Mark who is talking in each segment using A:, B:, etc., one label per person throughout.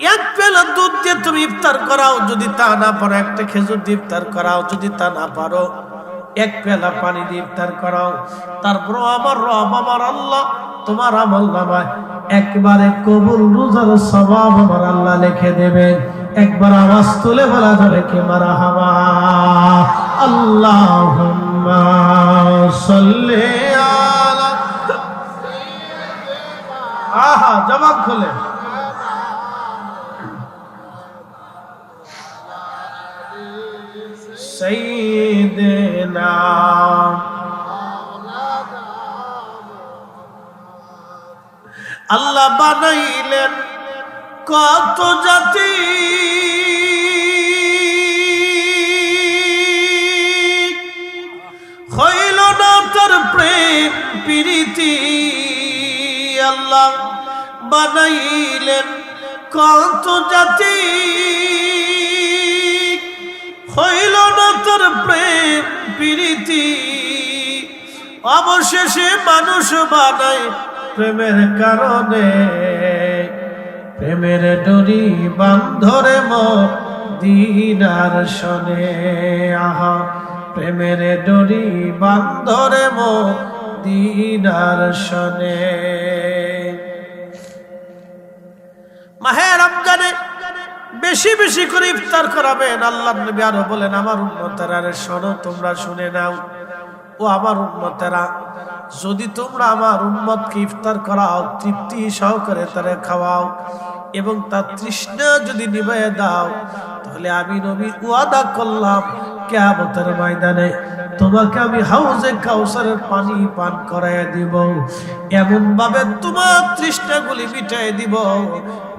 A: এক পেলা দুধ দিয়ে তুমি ইফতার করাও, যদি তা না পারো, একটা খেজুর দিয়ে ইফতার করাও, যদি তা না পারো, এক পেলা পানি দিয়ে ইফতার করাও। তারপর আমার রব, আমার আল্লাহ, তোমার আমল নামায় একবারে কবুল রোজার সবাব আমার আল্লাহ লিখে দেবেন। একবার আওয়াজ তুলে বলা যাবে কে মারা হাওয়া? আল্লাহ আহা জবাব খুলে। سيدنا আল্লাহ বানাইলেন কত জাতি হইল না তার প্রেম প্রীতি আল্লাহ বানাইলেন কত জাতি হইল না তোর প্রেম প্রীতি। অবশেষে মানুষ বানায় প্রেমের কারণে। প্রেমের ডরি বান্ধরে দিনার শনে। আহা, প্রেমের ডরি বান্ধরে দিনার শনে। মাহে রমজানে বেশি বেশি করে ইফতার করাবেন। আল্লাহ নবী আরও বলেন, আমার উন্মতেরা রে, শোনো, তোমরা শুনে নাও। ও আমার উন্মতেরা যদি তোমরা আমার উন্মতকে ইফতার করাও, তৃপ্তি সহকারে তারে খাওয়াও এবং তার তৃষ্ণা যদি নিভাই দাও, তাহলে আমি নবী ওয়াদা করলাম কেয়ামতের ময়দানে। তোমাকে আমি হাউজে কাউসারের পানি পান করাইয়া দিব। এমন ভাবে তোমার তৃষ্ণাগুলি মিটাই দিব।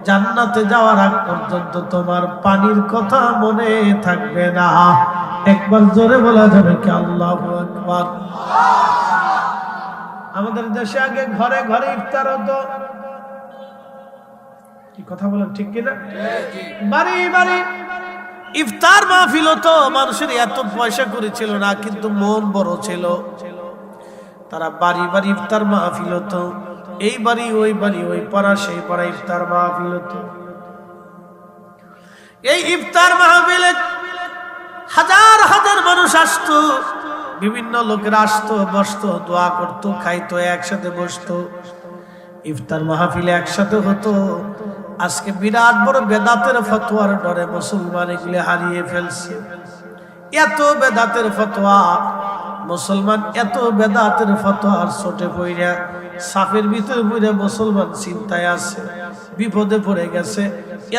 A: জান্নাতে যাওয়ার আগ পর্যন্ত তোমার পানির কথা মনে থাকবে না। একবার জোরে বলা যাবে কি আল্লাহ একবার আমাদের দেশে আগে ঘরে ঘরে ইফতার হতো। কি কথা বলেন ঠিক কিনা? বাড়ি বাড়ি ইফতার মাহফিল হতো, মানুষের এত পয়সা করেছিল না, কিন্তু মন বড় ছিল। তারা বাড়ি বাড়ি ইফতার মাহফিল হতো, এই বাড়ি, ওই বাড়ি, ওই পাড়া, সেই পাড়া ইফতার মাহফিল হতো। এই ইফতার মাহফিলে হাজার হাজার মানুষ আসতো, বিভিন্ন লোকেরা আসতো, বসতো, দোয়া করতো, খাইতো, একসাথে বসতো। ইফতার মাহফিলে একসাথে হতো আজকে বিরাট বড় বেদাতের ফতোয়ার ডরে মুসলমান এগুলি হারিয়ে ফেলছে। এত বেদাতের ফতোয়া, মুসলমান এত বেদাতের ফতোয়ার ছোটে পইরা সাফের ভিতরে পইরা মুসলমান চিন্তায় আছে, বিপদে পড়ে গেছে,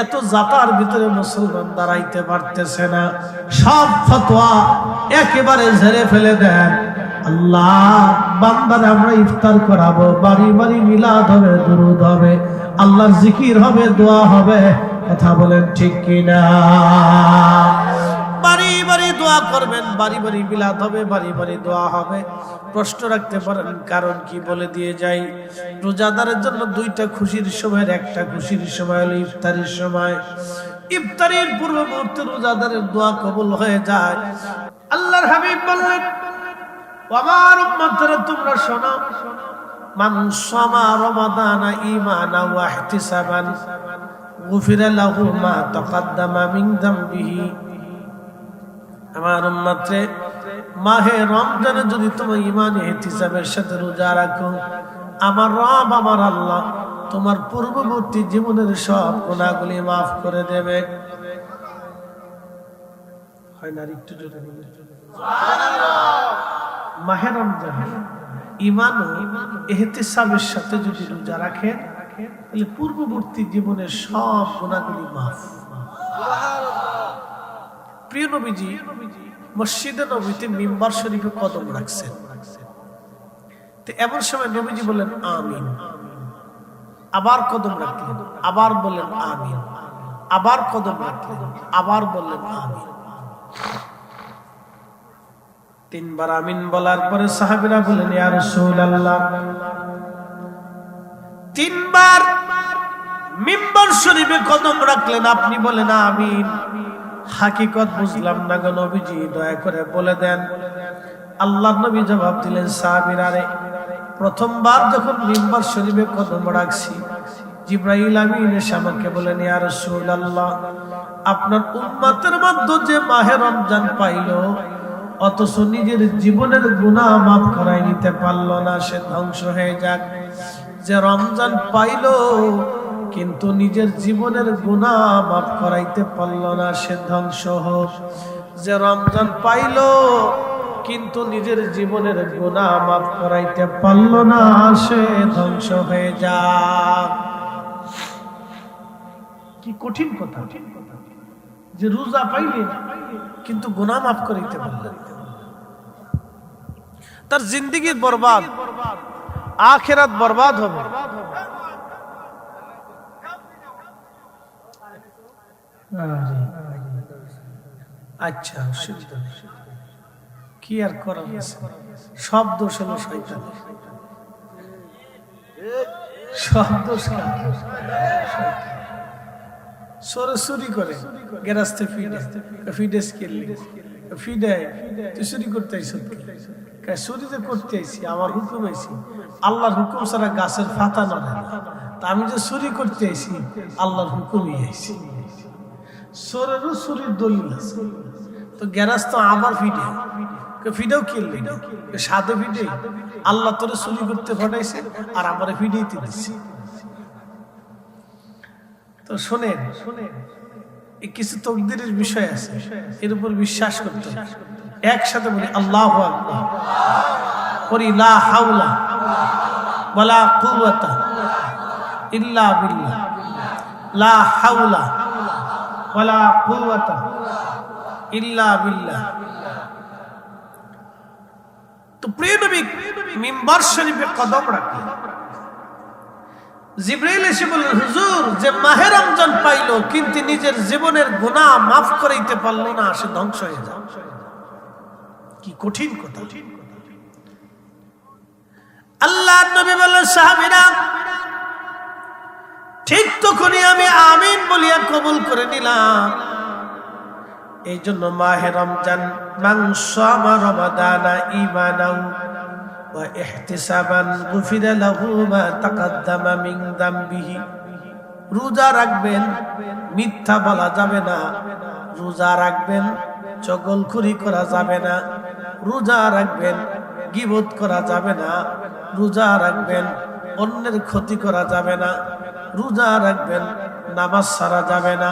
A: এত জাতার ভিতরে মুসলমান দাঁড়াইতে পারতেছে না। সব ফতোয়া একেবারে ঝেড়ে ফেলে দেন। আল্লাহ, বান্দার আমরা ইফতার করাবো, বাড়ি বাড়ি মিলাদ হবে, দুরুদ হবে, আল্লাহর জিকির হবে, দোয়া হবে, কথা বলেন ঠিক কিনা? বাড়ি বাড়ি দোয়া করবেন, বাড়ি বাড়ি বিলাত হবে, বাড়ি বাড়ি দোয়া হবে। প্রশ্ন রাখতে পারেন, কারণ কি বলে দিয়ে যাই? রোজাদারের জন্য দুইটা খুশির সময়ের একটা খুশির সময় হলো ইফতারির সময়। ইফতারির পূর্ব মুহূর্তে রোজাদারের দোয়া কবুল হয়ে যায়। আল্লাহর হাবিব বললেন আমার তোমরা শোনো। মান সামা ওয়া ইহতিসাবান, গুফিরা লাহু মা তাকাদ্দামা মিন আমার মাহে রমজানে যদি তুমি ইমান ইহতিসাবের সাথে রোজা রাখো, আমার রব, আমার আল্লাহ তোমার পূর্ববর্তী জীবনের সব গুণাগুলি মাফ করে দেবে। হয় না একটু জোরে মাহে রমজান ইমান ও এহতেসাবের সাথে যদি রোজা রাখেন, তাহলে পূর্ববর্তী জীবনের সব গুণাগুলি মাফ। প্রিয় নবীজি, মসজিদে নবীতে মিম্বার শরীফে কদম রাখছেন। তো এমন সময় নবীজি বললেন আমিন। আবার কদম রাখলেন, আবার বললেন, আমিন। আবার কদম রাখলেন, আবার বললেন, আমিন। তিনবার আমিন বলার পরে সাহাবিরা বলেন ইয়া রাসূলুল্লাহ। তিনবার মিম্বর শরীফে কদম রাখলেন, আপনি বলেন, আমিন। হাকিকত বুঝলাম না গো নবীজি, দয়া করে বলে দেন। আল্লাহ নবী জবাব দিলেন, সাহাবিরা রে, প্রথমবার যখন মিম্বর শরীফে কদম রাখছি, জিব্রাইল আমিন এসে আমাকে বলেন, ইয়া রাসূলুল্লাহ, আপনার উম্মতের মধ্যে যে মাহে রমজান পাইলো অথচ নিজের জীবনের গুনাহ মাফ করাই নিতে পারল না, সে ধ্বংস হয়ে যাক। যে রমজান পাইলো, কিন্তু নিজের জীবনের গুনাহ মাফ করাইতে পারল না, সে ধ্বংস হোক। যে রমজান পাইলো, কিন্তু নিজের জীবনের গুনাহ মাফ করাইতে পারল না, সে ধ্বংস হয়ে যাক। কি কঠিন কথা। যে রোজা পাইলে কিন্তু গুনাহ মাফ করাইতে পারলেন তার জিন্দগির বরবাদ, আখেরাত বরবাদ হবে। আচ্ছা কি আর আছে? সব দোষ হলো শয়তান সব দোষ কার? চুরি করে গেরাস্তে ফিডে ফিডেস চুরি করতে চুরি তো করতে আমার হুকুম আল্লাহর হুকুম ছাড়া গাছের ফাতা নড়ে তা আমি যে চুরি করতে আইসি আল্লাহর হুকুমই আইসি সোরেরও চুরির দলিল আছে। তো গ্যারাজ তো আবার ফিডে। ফিডেও কিনলি সাদে ফিডে। আল্লাহ তোরে চুরি করতে ফটাইছে আর আমারে ফিডেই দিচ্ছে তো শোনেন শোনেন কিছু তকদিরের বিষয় আছে, এর উপর বিশ্বাস করতে। একসাথে বলি, আল্লাহ করি, লা কুওয়াতা ইল্লা লা কুওয়াতা ইল্লা তো প্রিয় নবী শরীফে কদম রাখলেন। জিব্রাইল এসে বললেন হুজুর, যে মাহে রমজান পাইলো, কিন্তু নিজের জীবনের গুনাহ মাফ করাইতে পারল না, সে ধ্বংস হয়ে যায়। কি কঠিন কথা। আল্লাহ নবী বললেন, সাহাবীরা, ঠিক তখনই আমি আমিন বলিয়া কবুল করে নিলাম। এই জন্য মাহে রমজান, মাংস আমার রমাদানা ইমানাউ واحتسابا غفر له ما تقدم من ذنبه রোজা রাখবেন মিথ্যা বলা যাবে না রোজা রাখবেন চগলখুরি করা যাবে না রোজা রাখবেন গিবত করা যাবে না রোজা রাখবেন অন্যের ক্ষতি করা যাবে না রোজা রাখবেন নামাজ সারা যাবে না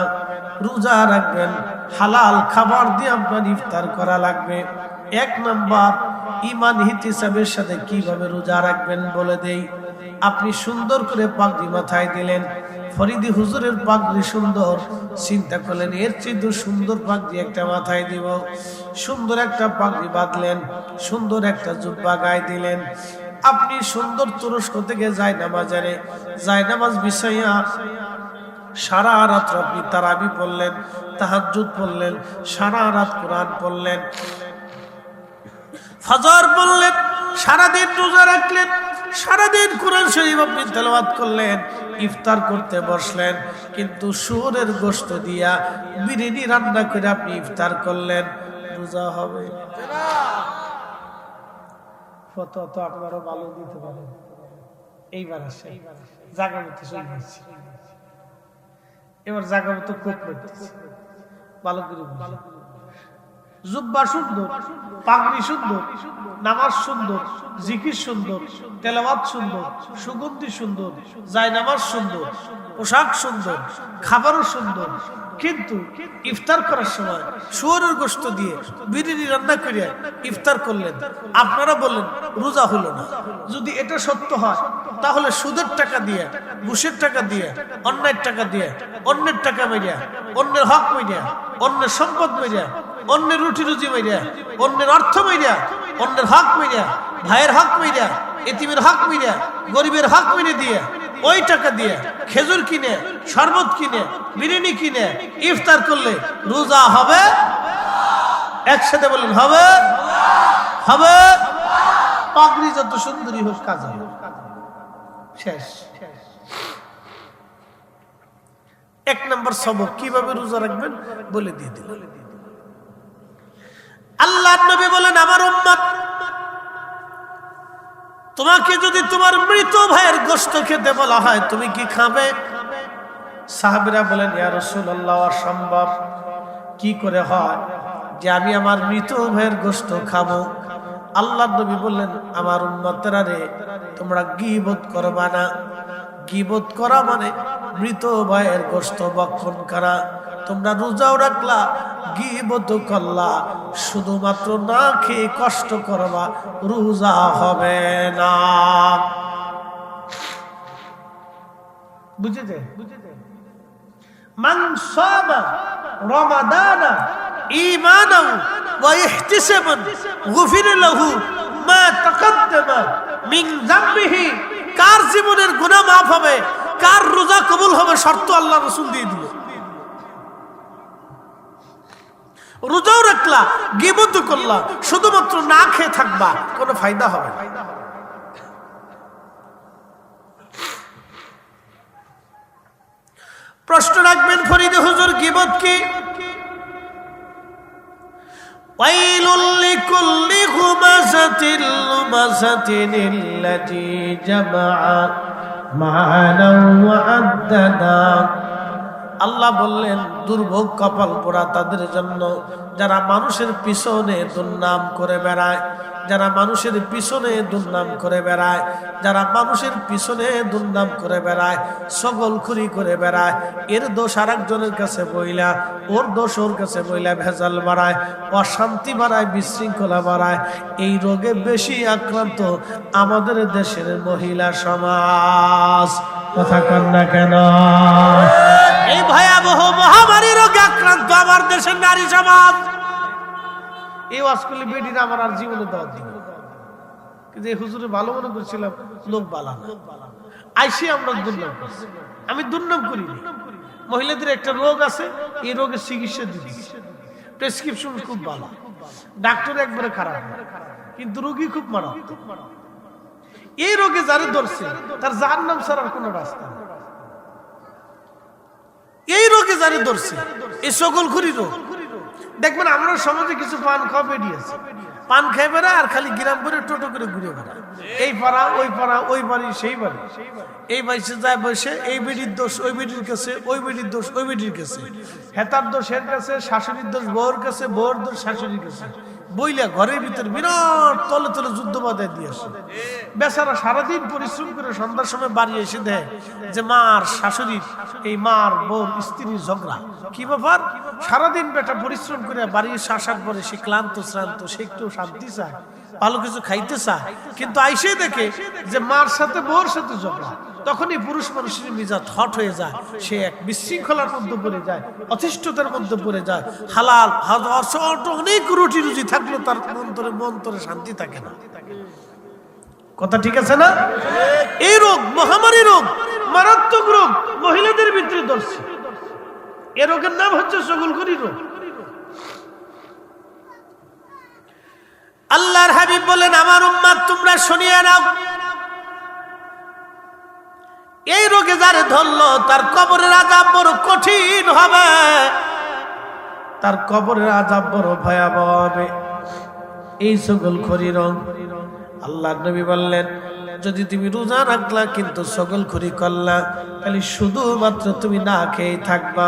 A: রোজা রাখবেন হালাল খাবার দিয়ে আপনার ইফতার করা লাগবে। এক নাম্বার ইমান হিতিসাবের সাথে কীভাবে রোজা রাখবেন বলে দেই। আপনি সুন্দর করে পাগড়ি মাথায় দিলেন, ফরিদি হুজুরের পাগড়ি সুন্দর, চিন্তা করলেন, এর চেয়ে সুন্দর পাগড়ি একটা মাথায় দিব। সুন্দর একটা পাগড়ি বাঁধলেন, সুন্দর একটা জুব্বা গায়ে দিলেন। আপনি সুন্দর তুরস্ক থেকে যায় নামাজারে যায় নামাজ বিষয়া সারা রাত আপনি তারাবি পড়লেন, তাহাজ্জুদ পড়লেন, সারা রাত কোরআন পড়লেন। ফজর বললেন সারাদিন রোজা রাখলেন, সারাদিন কোরআন শরীফ আপনি তেলাওয়াত করলেন, ইফতার করতে বসলেন, কিন্তু শুয়োরের গোশত দিয়া বিরিয়ানি রান্না করে আপনি ইফতার করলেন, রোজা হবে। আপনারও ভালো দিতে পারেন এইবার আসে জায়গা মতো চলে এবার জায়গা মতো করতেছি ভালো করে জুব্বা সুন্দর পাগড়ি সুন্দর নামাজ সুন্দর জিকির সুন্দর তেলাওয়াত সুন্দর সুগন্ধি সুন্দর জায়নামাজ সুন্দর পোশাক সুন্দর খাবারও সুন্দর কিন্তু ইফতার করার সময় শুয়োরের গোস্ত দিয়ে বিরিয়ানি রান্না করে ইফতার করলেন। আপনারা বললেন, রোজা হলো না। যদি এটা সত্য হয়, তাহলে সুদের টাকা দিয়ে, ঘুষের টাকা দিয়ে অন্যের টাকা দিয়ে, অন্যের টাকা মেরিয়া অন্যের হক মেরিয়া অন্যের সম্পদ মেরিয়া অন্যের রুটি রুজি মেরিয়া অন্যের অর্থ মেরিয়া অন্যের হক মেরিয়া ভাইয়ের হক মেরিয়া এতিমের হক মেরিয়া গরিবের হক মেরে দিয়ে, ওই টাকা দিয়ে খেজুর কিনে, শরবত কিনে, বিরিয়ানি কিনে, ইফতার করলে রোজা হবে? একসাথে বলেন, হবে? হবে? পাগড়ি যত সুন্দরী হোক, কাজ হবে। শেষ। এক নম্বর সবক, কীভাবে রোজা রাখবেন? বলে দিয়ে দিল আল্লাহ নবী বলেন, আমার উম্মত, তোমাকে যদি তোমার মৃত ভাইয়ের গোস্ত খেতে বলা হয়, তুমি কি খাবে? সাহাবিরা বলেন, ইয়া রাসূলুল্লাহ সম্ভব কি করে হয় যে আমি আমার মৃত ভাইয়ের গোস্ত খাব? আল্লাহ নবী বললেন, আমার উম্মতেরা রে, তোমরা গিবত করবা না। গিবত করা মানে মৃত ভাইয়ের গোস্ত বক্ষণ করা। তোমরা রোজাও রাখলা শুধুমাত্র না খেয়ে কষ্ট করবা, রোজা হবে না। বুঝেছে? কার জীবনের গুনাহ মাফ হবে, কার রোজা কবুল হবে শর্ত আল্লাহ রাসূল দিয়ে দিল। রোজাও রাখলা গেবত করলা, শুধুমাত্র না খেয়ে থাকবা, কোনো ফায়দা হবে না। প্রশ্ন রাখবেন ফরিদ হুজুর, গিবত কি? মালা আল্লাহ বললেন, দুর্ভোগ কপাল পোড়া তাদের জন্য। যারা মানুষের পিছনে দুর্নাম করে বেড়ায়, যারা মানুষের পিছনে দুর্নাম করে বেড়ায়, যারা মানুষের পিছনে দুর্নাম করে বেড়ায় সকল খুরি করে বেড়ায়, এর দোষ আর একজনের কাছে বইলা, ওর দোষ ওর কাছে বইলা ভেজাল বাড়ায়, অশান্তি বাড়ায়, বিশৃঙ্খলা বাড়ায়, এই রোগে বেশি আক্রান্ত আমাদের দেশের মহিলা সমাজ। কথা কন না কেন? ভয়াবহ মহামারী রোগে আক্রান্ত আমার দেশের নারী সমাজ। এই ওয়াজ করলে বেডির আমার আর জীবনে দেওয়ার দিন কিন্তু হুজুরে ভালো মনে করছিলাম, লোক বালা না। আইসি আমরা দুর্নাম করছি। আমি দুর্নাম করি মহিলাদের একটা রোগ আছে, এই রোগের চিকিৎসা দিদি প্রেসক্রিপশন খুব ভালো ডাক্তার একবারে খারাপ না। কিন্তু রোগী খুব মারা এই রোগে যারে ধরছে, তার যার নাম ছাড়ার কোনো রাস্তা নেই। এই রোগে যারে ধরছে, এই সকল খুরি রোগ। দেখবেন আমরা সমাজে কিছু পান খাওয়া বেরিয়েছে পান খাই বেড়া আর খালি গ্রাম করে টোটো করে ঘুরে বেড়া। এই পাড়া, ওই পাড়া, ওই বাড়ি, সেই বাড়ি। এই বাড়িতে যায় বসে এই বেডির দোষ, ওই বেডির কাছে, ওই বেডির দোষ, ওই বেডির কাছে। হেতার দোষ কাছে, শাশুড়ির দোষ, বউর কাছে, বউর দোষ, শাশুড়ির কাছে। বইলা ঘরের ভিতর বিরাট তলে তলে যুদ্ধ বাধায় দিয়ে আসে। বেচারা সারাদিন পরিশ্রম করে সন্ধ্যার সময় বাড়ি এসে দেয় যে, মার শাশুড়ির এই মার বোন, স্ত্রীর ঝগড়া। কি ব্যাপার? সারাদিন বেটা পরিশ্রম করে বাড়ি আসার পরে সে ক্লান্ত শ্রান্ত, সে একটু শান্তি চায়। ভালো কিছু খাইতে চায় কিন্তু আইসে দেখে যে মার সাথে, বউর সাথে ঝগড়া। তখনই পুরুষ মানুষের মিজাজ হট হয়ে যায়। সে এক বিশৃঙ্খলার মধ্যে পড়ে যায়, অতিষ্ঠতার মধ্যে পড়ে যায়। হালাল অনেক রুটি রুজি থাকলেও তার মন্তরে মন্তরে শান্তি থাকে না। কথা ঠিক আছে না? এই রোগ, মহামারী রোগ, মারাত্মক রোগ মহিলাদের ভিতরে ধরছে। এ রোগের নাম হচ্ছে সগুলকরি রোগ। আল্লাহর হাবিব বলেন, আমার উম্মাদ, তোমরা শুনিয়ে নাও। এই রোগে যারে ধরলো তার কবরের আজাব বড় কঠিন হবে। তার কবরের আজাব বড় ভয়াবহ হবে। এই সকল খরি রং। আল্লাহ নবী বললেন, যদি তুমি রোজা রাখলা, কিন্তু সকল খরি করলা, তাহলে শুধুমাত্র তুমি না খেয়ে থাকবা।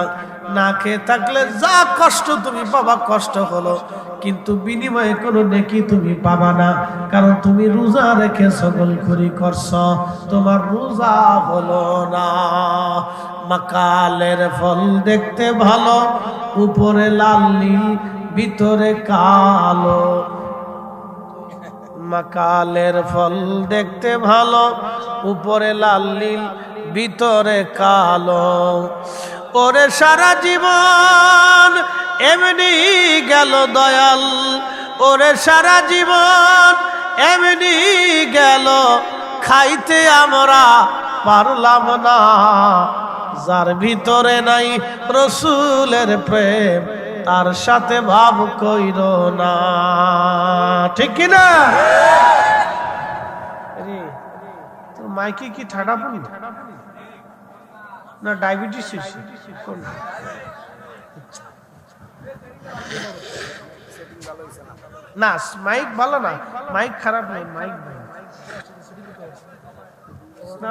A: না খেয়ে থাকলে যা কষ্ট, তুমি পাবা কষ্ট হলো। কিন্তু বিনিময়ে কোনো নেকি তুমি পাবা না। কারণ তুমি রোজা রেখে সকল খরি করছ। তোমার রোজা হলো না। মাকালের ফল দেখতে ভালো, উপরে লাল নীল ভিতরে কালো। মাকালের ফল দেখতে ভালো, উপরে লাল নীল ভিতরে কালো। ওরে সারা জীবন এমনি গেল দয়াল ওরে সারা জীবন এমনি গেল। খাইতে আমরা পারলাম না যার ভিতরে নাই রসুলের প্রেম তার সাথে ভাব কইর না। ঠিক কিনা আরে, তোর মাইকে কি ঠাডা পড়ি না ডায়াবেটিস কোনটা? না মাইক ভালো না। মাইক খারাপ নেই মাইক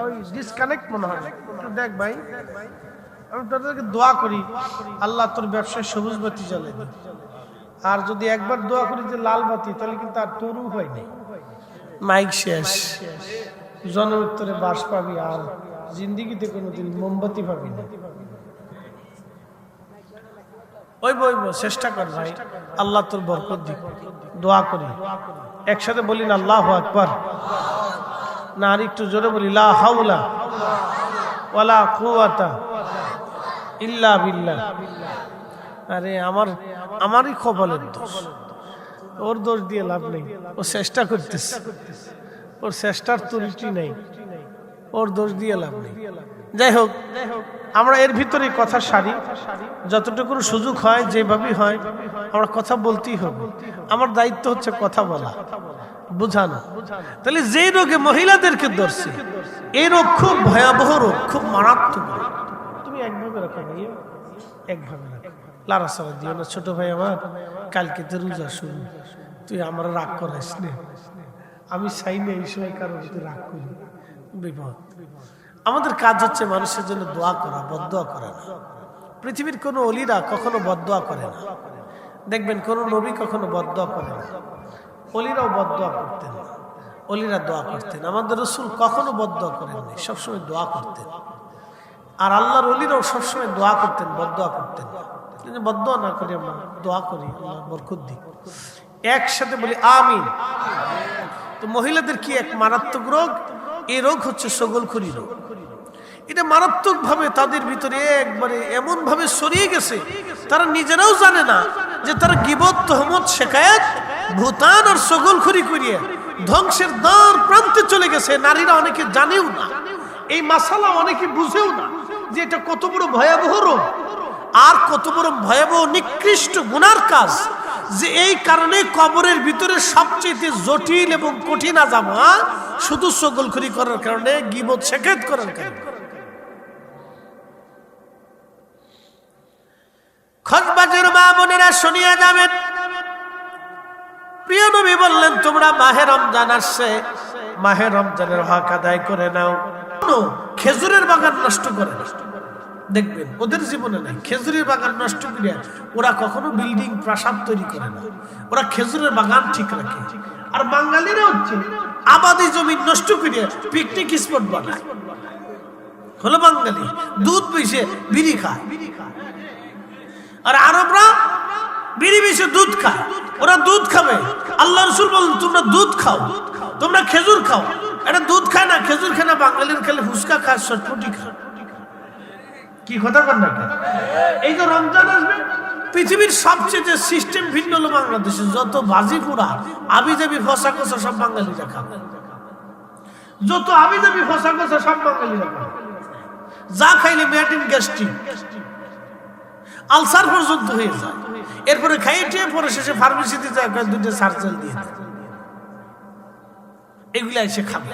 A: ওই ডিসকানেক্ট মনে হয় ভাই। আল্লাহ তোর ব্যবসায় সবুজ বাতি আর যদি একবার দোয়া করি যে লাল বাতি, তাহলে কিন্তু আর তোরও হয় নাই মাইক শেষ। জনউত্তরে বাস পাবি আর জিন্দিগিতে কোনোদিন মোমবাতি পাবি না। ওই বই চেষ্টা কর ভাই। আল্লাহ তোর বরকত দিক। দোয়া করি। একসাথে বলি না, আল্লাহ আকবার। না, আর একটু জোরে বলি, লা হাউলা ওয়ালা কুয়াতা ইল্লা বিল্লাহ। আরে, আমার, আমারই কপালের দোষ। ওর দোষ দিয়ে লাভ নেই। ও চেষ্টা করতেছে। ওর চেষ্টার ত্রুটি নেই। ওর দোষ দিয়ে লাভ নেই। যাই হোক আমরা এর ভিতরে কথা সারি। যতটুকু সুযোগ হয় যেভাবেই হয় আমরা কথা বলতেই হবে। আমার দায়িত্ব হচ্ছে কথা বলা বুঝানো। তাহলে যেই রোগে মহিলাদেরকে ধরছে এই রোগ খুব ভয়াবহ রোগ খুব মারাত্মক তুমি একভাবে রাখো ভাই একভাবে রাখো। লারা সারা দিও না ছোট ভাই আমার কালকে তো রোজা শুরু। তুই আমার রাগ করাইস না। আমি চাই না এই সময় কারোর রাগ করি বিপদ। আমাদের কাজ হচ্ছে মানুষের জন্য দোয়া করা বদোয়া করা না। পৃথিবীর কোনো অলিরা কখনো বদোয়া করে না। দেখবেন কোন নবী কখনো বদোয়া করে না। অলিরাও বদোয়া করতেন না। অলিরা দোয়া করতেন। আমাদের রসুল কখনো বদোয়া করেননি সবসময় দোয়া করতেন। আর আল্লাহর অলিরাও সবসময় দোয়া করতেন বদোয়া করতেন না। বদোয়া না করি আমরা দোয়া করি, আল্লাহ দিই একসাথে বলি, আমিন। তো মহিলাদের কি এক মারাত্মক রোগ? এই রোগ হচ্ছে সগলখুরি রোগ। এটা মারাত্মক ভাবে তাদের ভিতরে একবারে এমন ভাবে সরিয়ে গেছে, তারা নিজেরাও জানে না যে তারা গিবত, তহমত, শেখায়ত, ভূতান আর সগলখুরি করিয়ে ধ্বংসের দ্বার প্রান্তে চলে গেছে। নারীরা অনেকে জানেও না, এই মাসালা অনেকে বুঝেও না যে এটা কত বড় ভয়াবহ রোগ। আর কত বড় ভয়াবহ নিকৃষ্ট গুনার কাজ যে এই কারণে কবরের ভিতরে সবচেয়ে জটিল এবং কঠিন আজামা শুধু সগলখুরি করার কারণে, গিবত শেখাত করার কারণে। খজবাজের মা বোনেরা শুনিয়া যাবেন। প্রিয় নবী বললেন, তোমরা মাহে রমজান আসছে। মাহে রমজানের হক আদায় করে নাও। খেজুরের বাগান নষ্ট করে না দেখবেন, ওদের জীবনে নাই, খেজুরের বাগান নষ্ট করিয়া ওরা কখনো বিল্ডিং প্রাসাদ তৈরি করে না। ওরা খেজুরের বাগান ঠিক রাখে। আর বাঙালিরা হচ্ছে আবাদি জমি নষ্ট করিয়া পিকনিক স্পট বানায়। হলো বাঙালি, দুধ পিসে বিড়ি খায়। আর আরবরা বিড়ি পিসে দুধ খায়। ওরা দুধ খাবে। আল্লাহ রসুল বলেন তোমরা দুধ খাও, তোমরা খেজুর খাও। এটা দুধ খায় না, খেজুর খায় না, বাঙালির খেলে ফুচকা খায় চটপটি খায়। কি কথা কর না এই যে রমজান আসবে, পৃথিবীর সবচেয়ে সিস্টেম ভিন্ন হলো বাংলাদেশে, যত বাজি পুরা আবি যাবি ফসা কষা সব বাঙালিরা খাবে। যত আবি যাবি ফসা কষা সব বাঙালিরা খাবে। যা খাইলে ম্যাটিন গ্যাস্ট্রিক। আলসার পর্যন্ত হয়ে যায়। এরপরে খাইয়ে টিয়ে পরে শেষে ফার্মেসিতে যায় দুটো সার্জেল দিয়ে। এগুলা এসে খাবে।